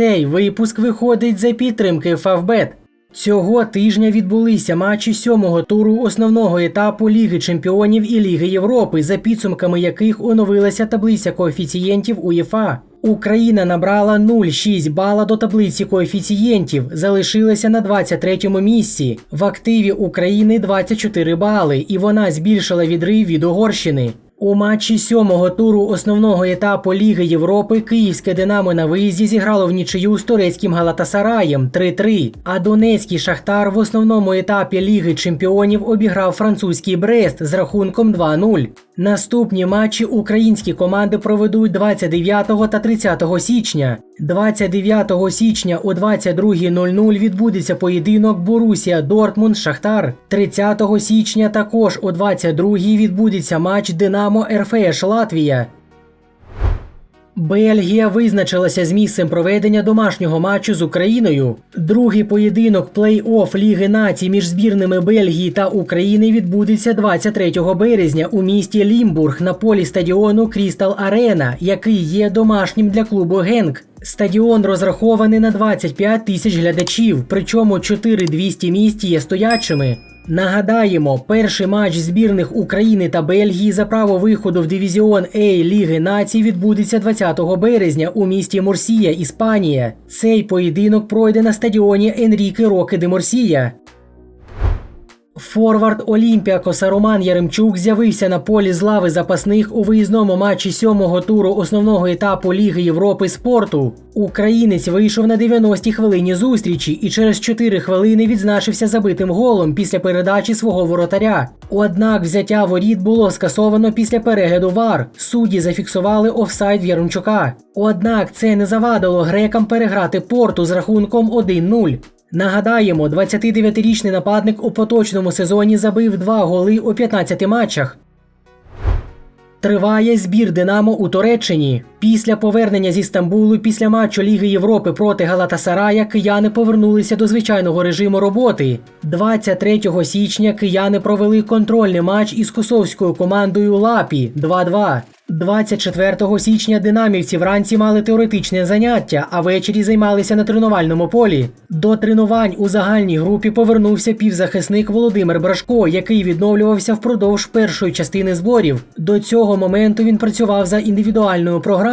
Цей випуск виходить за підтримки Фавбет. Цього тижня відбулися матчі сьомого туру основного етапу Ліги Чемпіонів і Ліги Європи, за підсумками яких оновилася таблиця коефіцієнтів УЄФА. Україна набрала 0,6 бала до таблиці коефіцієнтів, залишилася на 23-му місці. В активі України 24 бали, і вона збільшила відрив від Угорщини. У матчі сьомого туру основного етапу Ліги Європи Київське Динамо на виїзді зіграло в нічию з турецьким Галатасараєм 3-3, а Донецький Шахтар в основному етапі Ліги Чемпіонів обіграв французький Брест з рахунком 2-0. Наступні матчі українські команди проведуть 29 та 30 січня. 29 січня о 22.00 відбудеться поєдинок Борусія Дортмунд Шахтар. 30 січня також о 22.00 відбудеться матч Динамо РФШ Латвія. Бельгія визначилася з місцем проведення домашнього матчу з Україною. Другий поєдинок плей-офф Ліги націй між збірними Бельгії та України відбудеться 23 березня у місті Лімбург на полі стадіону Крістал Арена, який є домашнім для клубу Генк. Стадіон розрахований на 25 тисяч глядачів, причому 4200 місць є стоячими. Нагадаємо, перший матч збірних України та Бельгії за право виходу в дивізіон А Ліги націй відбудеться 20 березня у місті Мурсія, Іспанія. Цей поєдинок пройде на стадіоні Енріки Роки де Мурсія. Форвард Олімпіакоса Роман Яремчук з'явився на полі з лави запасних у виїзному матчі сьомого туру основного етапу Ліги Європи спорту. Українець вийшов на 90-й хвилині зустрічі і через 4 хвилини відзначився забитим голом після передачі свого воротаря. Однак взяття воріт було скасовано після перегляду ВАР. Судді зафіксували офсайд Яремчука. Однак це не завадило грекам переграти порту з рахунком 1-0. Нагадаємо, 29-річний нападник у поточному сезоні забив два голи у 15 матчах. Триває збір Динамо у Туреччині. Після повернення зі Стамбулу після матчу Ліги Європи проти Галатасарая кияни повернулися до звичайного режиму роботи. 23 січня кияни провели контрольний матч із косовською командою Лапі 2-2. 24 січня динамівці вранці мали теоретичне заняття, а ввечері займалися на тренувальному полі. До тренувань у загальній групі повернувся півзахисник Володимир Брашко, який відновлювався впродовж першої частини зборів. До цього моменту він працював за індивідуальною програмою.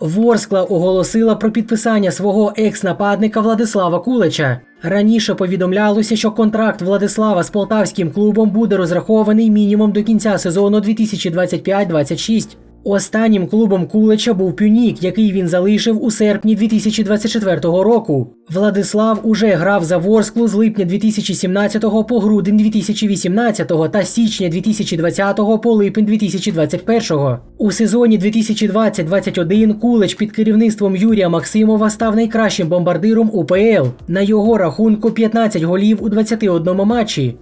Ворскла оголосила про підписання свого екс-нападника Владислава Кулича. Раніше повідомлялося, що контракт Владислава з полтавським клубом буде розрахований мінімум до кінця сезону 2025-26. Останнім клубом Кулича був Пюнік, який він залишив у серпні 2024 року. Владислав уже грав за Ворсклу з липня 2017 по грудень 2018 та січня 2020 по липень 2021. У сезоні 2020-21 Кулич під керівництвом Юрія Максимова став найкращим бомбардиром УПЛ. На його рахунку 15 голів у 21 матчі.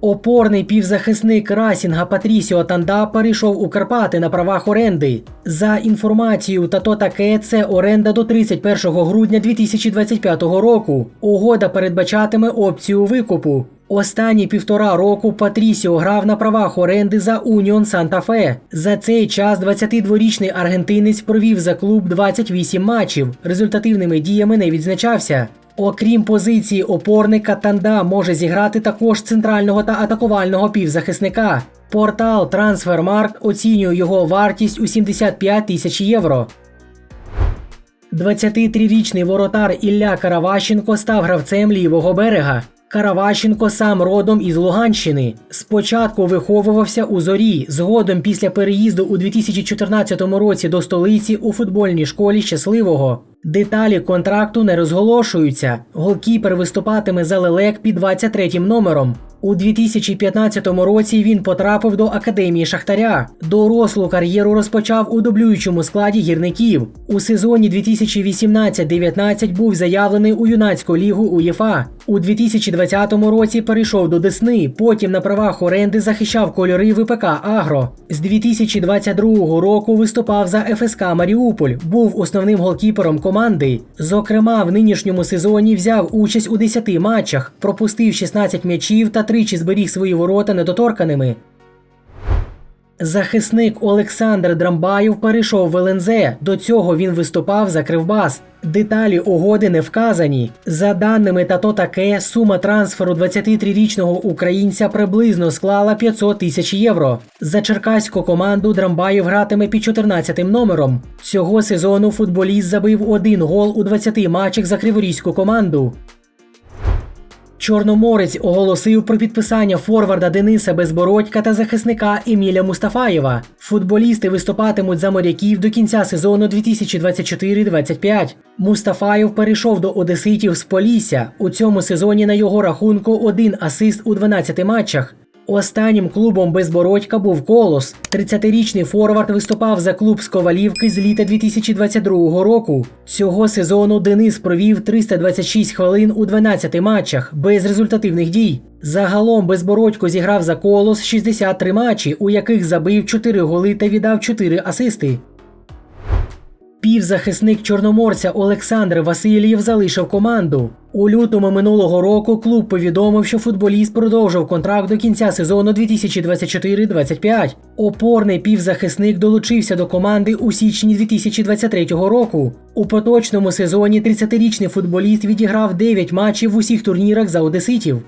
Опорний півзахисник Расінга Патрісіо Танда перейшов у Карпати на правах оренди. За інформацією та то таке, це оренда до 31 грудня 2025 року. Угода передбачатиме опцію викупу. Останні півтора року Патрісіо грав на правах оренди за Уніон Санта-Фе. За цей час 22-річний аргентинець провів за клуб 28 матчів. Результативними діями не відзначався. Окрім позиції опорника, Танда може зіграти також центрального та атакувального півзахисника. Портал Transfermarkt оцінює його вартість у 75 тисяч євро. 23-річний воротар Ілля Караващенко став гравцем лівого берега. Караващенко сам родом із Луганщини. Спочатку виховувався у зорі. Згодом після переїзду у 2014 році до столиці у футбольній школі щасливого. Деталі контракту не розголошуються. Голкіпер виступатиме за лелек під 23 м номером. У 2015 році він потрапив до академії Шахтаря. Дорослу кар'єру розпочав у дублюючому складі гірників. У сезоні 2018-19 був заявлений у юнацьку лігу УЄФА. У 2020 році перейшов до Десни. Потім на правах оренди захищав кольори ВПК Агро. З 2022 року виступав за ФСК Маріуполь. Був основним голкіпером команди. Зокрема, в нинішньому сезоні взяв участь у 10 матчах, пропустив 16 м'ячів та тричі зберіг свої ворота недоторканими. Захисник Олександр Драмбаєв перейшов в ЛНЗ. До цього він виступав за Кривбас. Деталі угоди не вказані. За даними Тато таке, сума трансферу 23-річного українця приблизно склала 500 тисяч євро. За черкаську команду Драмбаєв гратиме під 14 номером. Цього сезону футболіст забив один гол у 20 матчах за криворізьку команду. Чорноморець оголосив про підписання форварда Дениса Безбородька та захисника Еміля Мустафаєва. Футболісти виступатимуть за моряків до кінця сезону 2024-25. Мустафаєв перейшов до Одеситів з Полісся. У цьому сезоні на його рахунку один асист у 12 матчах. Останнім клубом Безбородька був Колос. 30-річний форвард виступав за клуб з Ковалівки з літа 2022 року. Цього сезону Денис провів 326 хвилин у 12 матчах без результативних дій. Загалом Безбородько зіграв за Колос 63 матчі, у яких забив 4 голи та віддав 4 асисти. Півзахисник чорноморця Олександр Васильєв залишив команду. У лютому минулого року клуб повідомив, що футболіст продовжив контракт до кінця сезону 2024-25. Опорний півзахисник долучився до команди у січні 2023 року. У поточному сезоні 30-річний футболіст відіграв 9 матчів в усіх турнірах за одеситів.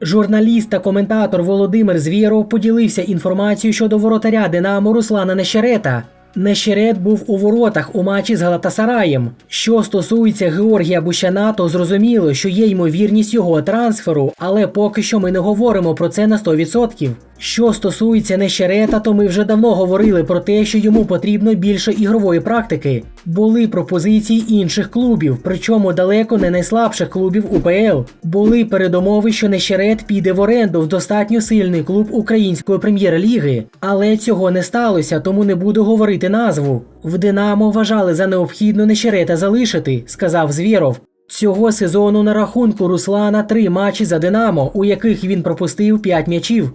Журналіст та коментатор Володимир Звєров поділився інформацією щодо воротаря Динамо Руслана Нещерета. Нещерет був у воротах у матчі з Галатасараєм. Що стосується Георгія Бущана, то зрозуміло, що є ймовірність його трансферу, але поки що ми не говоримо про це на 100%. Що стосується Нещерета, то ми вже давно говорили про те, що йому потрібно більше ігрової практики. Були пропозиції інших клубів, причому далеко не найслабших клубів УПЛ. Були передумови, що Нещерет піде в оренду в достатньо сильний клуб української прем'єр-ліги, але цього не сталося, тому не буду говорити назву. В Динамо вважали за необхідно Нещерета залишити, сказав Звєров. Цього сезону на рахунку Руслана три матчі за Динамо, у яких він пропустив 5 м'ячів.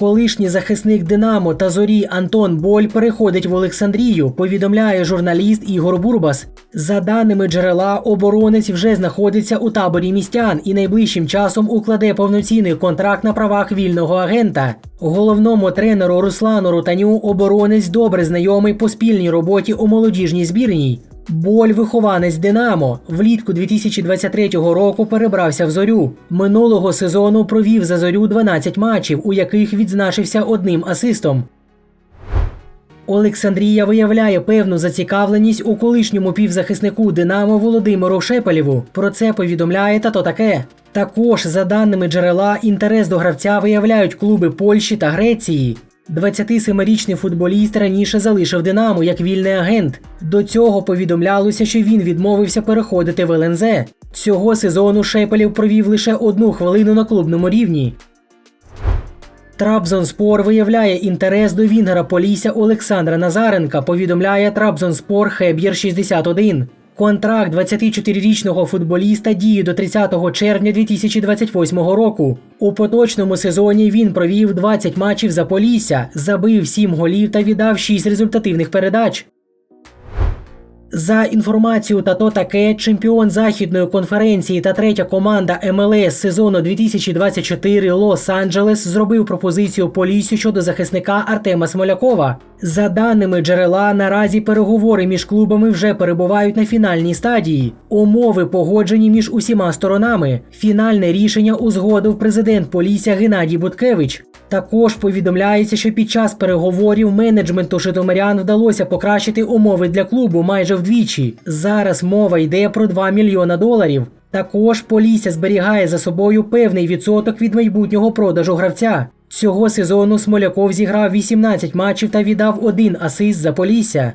Колишній захисник Динамо та зорі Антон Боль переходить в Олександрію, повідомляє журналіст Ігор Бурбас. За даними джерела, оборонець вже знаходиться у таборі містян і найближчим часом укладе повноцінний контракт на правах вільного агента. Головному тренеру Руслану Рутаню оборонець добре знайомий по спільній роботі у молодіжній збірній. Боль вихованець Динамо. Влітку 2023 року перебрався в зорю. Минулого сезону провів за зорю 12 матчів, у яких відзначився одним асистом. Олександрія виявляє певну зацікавленість у колишньому півзахиснику Динамо Володимиру Шепелєву. Про це повідомляє тато таке. Також, за даними джерела, інтерес до гравця виявляють клуби Польщі та Греції. 27-річний футболіст раніше залишив Динамо як вільний агент. До цього повідомлялося, що він відмовився переходити в ЛНЗ. Цього сезону Шепелів провів лише одну хвилину на клубному рівні. Трабзонспор виявляє інтерес до Вінгера Полісся Олександра Назаренка, повідомляє Трабзонспор Хеб'єр 61. Контракт 24-річного футболіста діє до 30 червня 2028 року. У поточному сезоні він провів 20 матчів за Полісся, забив 7 голів та віддав 6 результативних передач. За інформацією Тато таке, чемпіон західної конференції та третя команда МЛС сезону 2024 Лос-Анджелес зробив пропозицію Полісю щодо захисника Артема Смолякова. За даними джерела, наразі переговори між клубами вже перебувають на фінальній стадії. Умови погоджені між усіма сторонами. Фінальне рішення узгодив президент Полісся Геннадій Буткевич. Також повідомляється, що під час переговорів менеджменту Житомирян вдалося покращити умови для клубу майже вдвічі. Зараз мова йде про 2 мільйона доларів. Також Полісся зберігає за собою певний відсоток від майбутнього продажу гравця. Цього сезону Смоляков зіграв 18 матчів та віддав один асист за Полісся.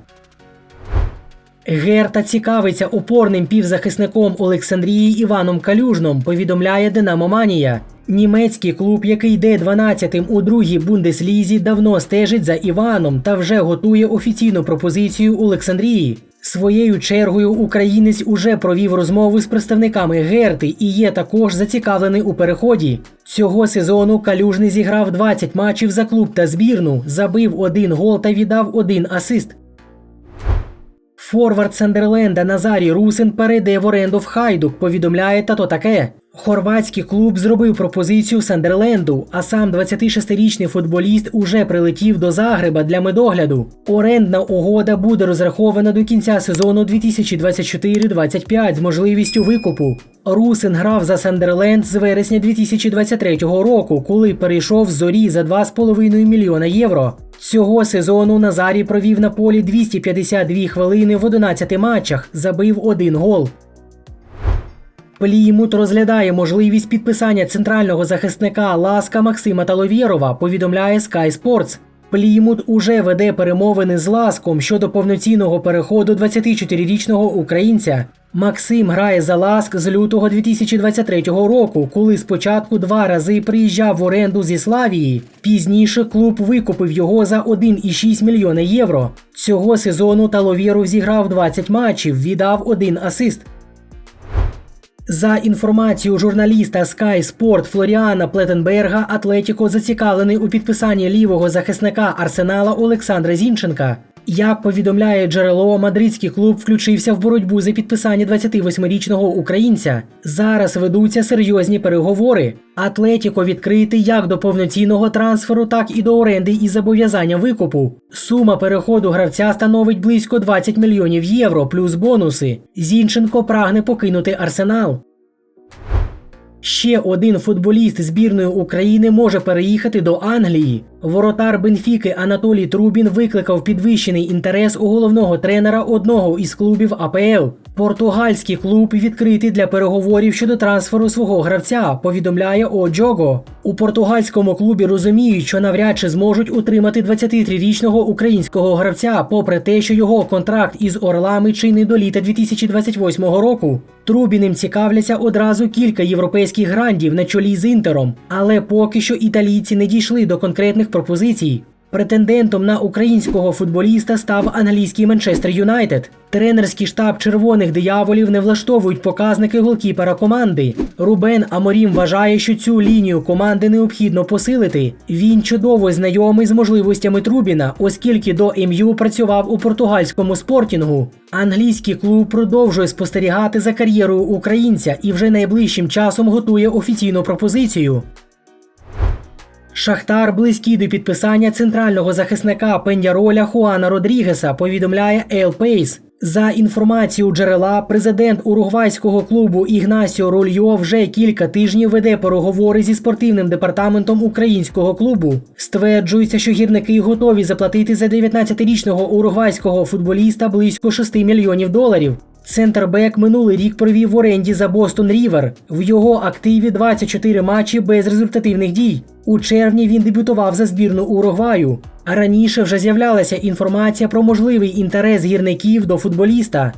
Герта цікавиться опорним півзахисником Олександрії Іваном Калюжном, повідомляє Динамоманія. Німецький клуб, який йде 12-тим у другій бундеслізі, давно стежить за Іваном та вже готує офіційну пропозицію Олександрії. Своєю чергою українець уже провів розмову з представниками Герти і є також зацікавлений у переході. Цього сезону Калюжний зіграв 20 матчів за клуб та збірну, забив один гол та віддав один асист. Форвард Сандерленда Назарій Русин перейде в оренду в Хайдук, повідомляє тато таке. Хорватський клуб зробив пропозицію Сандерленду, а сам 26-річний футболіст уже прилетів до Загреба для медогляду. Орендна угода буде розрахована до кінця сезону 2024-25 з можливістю викупу. Русин грав за Сандерленд з вересня 2023 року, коли перейшов з зорі за 2,5 мільйона євро. Цього сезону Назарій провів на полі 252 хвилини в 11 матчах, забив один гол. Плімут розглядає можливість підписання центрального захисника Ласка Максима Таловєрова, повідомляє Sky Sports. Плімут уже веде перемовини з Ласком щодо повноцінного переходу 24-річного українця. Максим грає за Ласк з лютого 2023 року, коли спочатку два рази приїжджав в оренду зі Славії. Пізніше клуб викупив його за 1,6 мільйона євро. Цього сезону Таловєров зіграв 20 матчів, віддав один асист. За інформацією журналіста Sky Sport Флоріана Плетенберга, Атлетіко зацікавлений у підписанні лівого захисника Арсенала Олександра Зінченка. Як повідомляє джерело, мадридський клуб включився в боротьбу за підписання 28-річного українця. Зараз ведуться серйозні переговори. Атлетіко відкритий як до повноцінного трансферу, так і до оренди із зобов'язання викупу. Сума переходу гравця становить близько 20 мільйонів євро плюс бонуси. Зінченко прагне покинути арсенал. Ще один футболіст збірної України може переїхати до Англії. Воротар Бенфіки Анатолій Трубін викликав підвищений інтерес у головного тренера одного із клубів АПЛ. Португальський клуб відкритий для переговорів щодо трансферу свого гравця, повідомляє Оджого. У португальському клубі розуміють, що навряд чи зможуть утримати 23-річного українського гравця, попри те, що його контракт із Орлами чинний до літа 2028 року. Трубіним цікавляться одразу кілька європейських грандів на чолі з інтером, але поки що італійці не дійшли до конкретних пропозицій. Претендентом на українського футболіста став англійський Манчестер Юнайтед. Тренерський штаб червоних дияволів не влаштовують показники голкіпера команди. Рубен Аморім вважає, що цю лінію команди необхідно посилити. Він чудово знайомий з можливостями Трубіна, оскільки до МЮ працював у португальському спортінгу. Англійський клуб продовжує спостерігати за кар'єрою українця і вже найближчим часом готує офіційну пропозицію. Шахтар близький до підписання центрального захисника Пеньяроля Хуана Родрігеса, повідомляє Ел Пейс. За інформацією джерела, президент уругвайського клубу Ігнасіо Рольйо вже кілька тижнів веде переговори зі спортивним департаментом українського клубу. Стверджується, що гірники готові заплатити за 19-річного уругвайського футболіста близько 6 мільйонів доларів. Центрбек минулий рік провів в оренді за Бостон Рівер. В його активі 24 матчі без результативних дій. У червні він дебютував за збірну Уругваю. А раніше вже з'являлася інформація про можливий інтерес гірників до футболіста.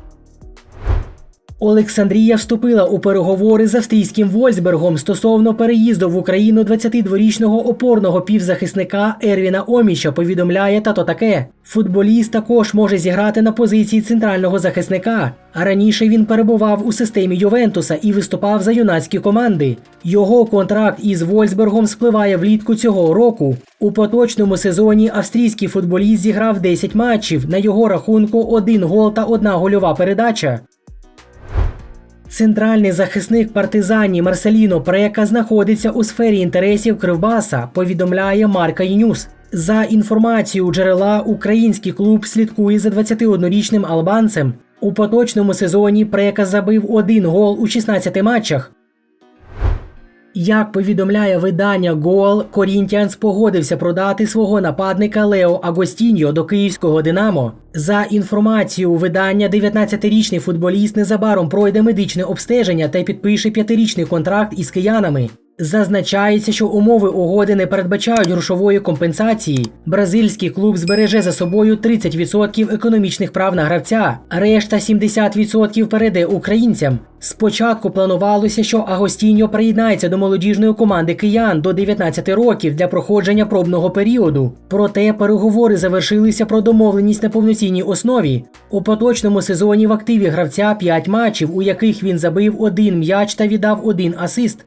Олександрія вступила у переговори з австрійським Вольсбергом стосовно переїзду в Україну 22-річного опорного півзахисника Ервіна Оміча. Повідомляє тато таке. Футболіст також може зіграти на позиції центрального захисника. А раніше він перебував у системі Ювентуса і виступав за юнацькі команди. Його контракт із Вольсбергом спливає влітку цього року. У поточному сезоні австрійський футболіст зіграв 10 матчів. На його рахунку один гол та одна гольова передача. Центральний захисник партизані Марселіно Прека знаходиться у сфері інтересів Кривбаса, повідомляє Марка Юнюс. За інформацією джерела, український клуб слідкує за 21-річним албанцем. У поточному сезоні Прека забив один гол у 16 матчах. Як повідомляє видання Гол, Корінтіанс погодився продати свого нападника Лео Агостіньо до київського Динамо. За інформацією видання, 19-річний футболіст незабаром пройде медичне обстеження та підпише п'ятирічний контракт із киянами. Зазначається, що умови угоди не передбачають грошової компенсації. Бразильський клуб збереже за собою 30% економічних прав на гравця, решта 70% перейде українцям. Спочатку планувалося, що Агостіньо приєднається до молодіжної команди киян до 19 років для проходження пробного періоду. Проте переговори завершилися про домовленість на повноцінній основі. У поточному сезоні в активі гравця 5 матчів, у яких він забив один м'яч та віддав один асист.